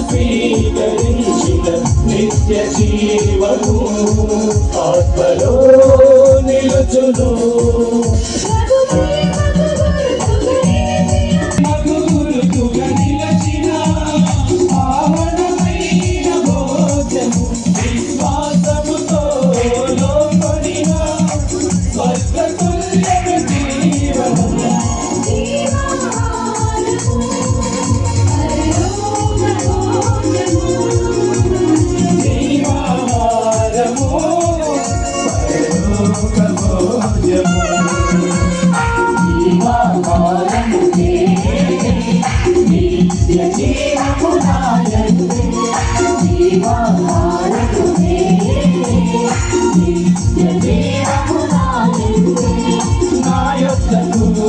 స్వీకరించిన నిత్య జీవము. ఆత్మలో నిలుచును.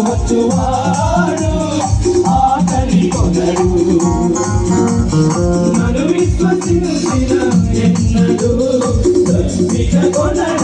వచ్చువాడు. ఆకలి కొనడు నన్ను విశ్వసించిన ఎన్నడు. కొనడు